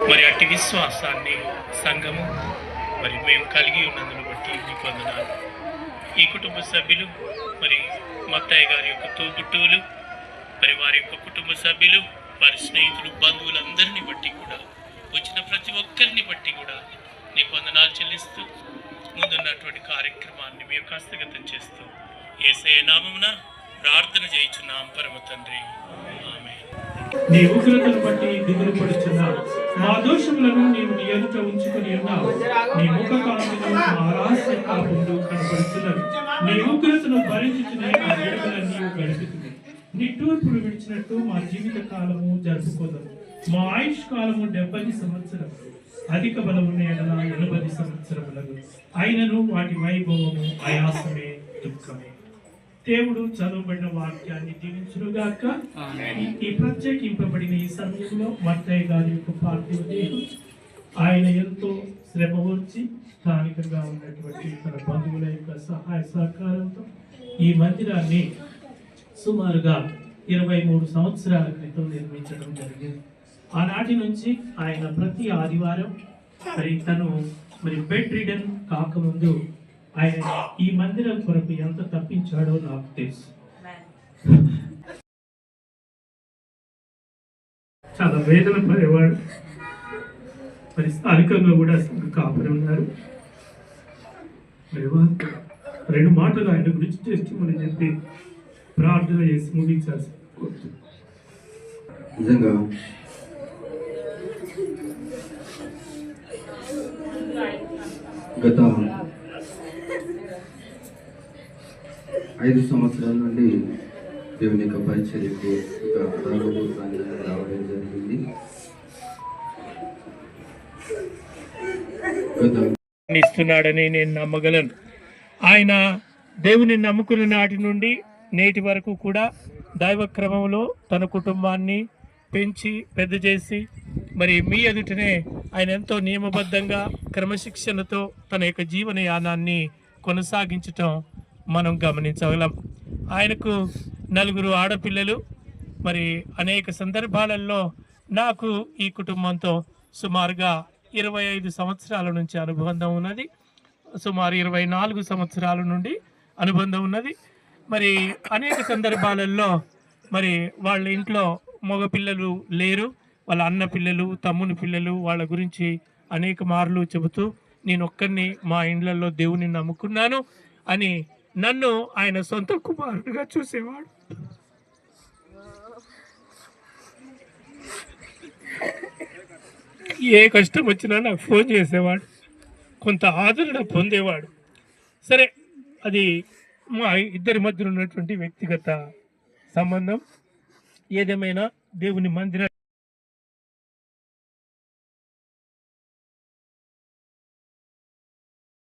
మరి అట్టి విశ్వాసాన్ని సంఘము మరి మేము కలిగి ఉన్నందును బట్టి మీకు వందనాలు. ఈ కుటుంబ సభ్యులు మరి మత్తయ్య గారి యొక్క తోబుట్టువులు మరి వారి యొక్క కుటుంబ సభ్యులు వారి స్నేహితులు బంధువులందరినీ బట్టి కూడా వచ్చిన ప్రతి ఒక్కరిని బట్టి కూడా నీకు వందనాలు చెల్లిస్తూ ముందున్నటువంటి కార్యక్రమాన్ని మేము హస్తగతం చేస్తూ ఏసే నామమున ప్రార్థన చేయించున్నాం పరమ తండ్రి. నీ ఉగ్రతను బట్టి దిగులు పడుచున్న మా దోషములను నీవు నీ ఎదుట ఉంచుకొని ఉన్నావు. నీ ముఖ కాంతిలో మా రహస్య కాపులు కనపడుతున్నవి నీ ఉగ్రతను భరించుచునే ఆ విడుదలను నీవు గడుపుతుంది నీ తూర్పులు విడిచినట్టు మా జీవిత కాలము జరుపుకోదాం మా ఆయుష్ కాలము డెబ్బై సంవత్సరం అధిక బలమున్న ఎడల ఎనభై సంవత్సరములకు. అయినను వాటి వైభవము ఆయాసమే దుఃఖమే. దేవుడు చదవబడిన వాక్యాన్ని దీవించునుగాక ఈ- ఈ ప్రత్యేకింపబడిన ఈ సమయంలో మత్తయ్య గారి యొక్క పార్థివ దేహం ఆయన ఎంతో శ్రమ వచ్చి స్థానికంగా ఉన్నటువంటి తన బంధువుల యొక్క సహాయ సహకారంతో ఈ మందిరాన్ని సుమారుగా ఇరవై మూడు సంవత్సరాల క్రితం నిర్మించడం జరిగింది. ఆనాటి నుంచి ఆయన ప్రతి ఆదివారం మరి తను మరి బెడ్ రిడన్ కాకముందు ఆయన ఈ మందిరం కొరకు ఎంత తప్పించాడో నాకు తెలుసు. చాలా వేదన పడేవాడు. మరి స్థానికంగా కూడా సంఘ కాపురం ఉన్నారు. మరి రెండు మాటలు ఆయన గురించి చేస్తామని చెప్పి ప్రార్థన చేసి ముగించాల్సి. నిజంగా గత ఐదు సంవత్సరాల నుండి దేవుని యొక్క పరిచర్యకు ఒక రావడం జరిగింది. ఇస్తున్నాడని నేను నమ్మగలను. ఆయన దేవుని నమ్ముకున్న నాటి నుండి నేటి వరకు కూడా దైవ క్రమంలో తన కుటుంబాన్ని పెంచి పెద్ద చేసి మరి మీ ఎదుటనే ఆయన ఎంతో నియమబద్ధంగా క్రమశిక్షణతో తన యొక్క జీవన యానాన్ని కొనసాగించటం మనం గమనించగలం. ఆయనకు నలుగురు ఆడపిల్లలు. మరి అనేక సందర్భాలలో నాకు ఈ కుటుంబంతో సుమారుగా ఇరవై ఐదు సంవత్సరాల నుంచి అనుబంధం ఉన్నది. సుమారు ఇరవై నాలుగు సంవత్సరాల నుండి అనుబంధం ఉన్నది. మరి అనేక సందర్భాలలో మరి వాళ్ళ ఇంట్లో మగ పిల్లలు లేరు. వాళ్ళ అన్న పిల్లలు తమ్ముని పిల్లలు వాళ్ళ గురించి అనేక మార్లు చెబుతూ నేను ఒక్కరిని మా ఇండ్లలో దేవుని నమ్ముకున్నాను అని నన్ను ఆయన సొంత కుమారుడిగా చూసేవాడు. ఏ కష్టం వచ్చినా నాకు ఫోన్ చేసేవాడు. కొంత ఆదరణ పొందేవాడు. సరే అది మా ఇద్దరి మధ్య ఉన్నటువంటి వ్యక్తిగత సంబంధం. ఏదేమైనా దేవుని మందిరం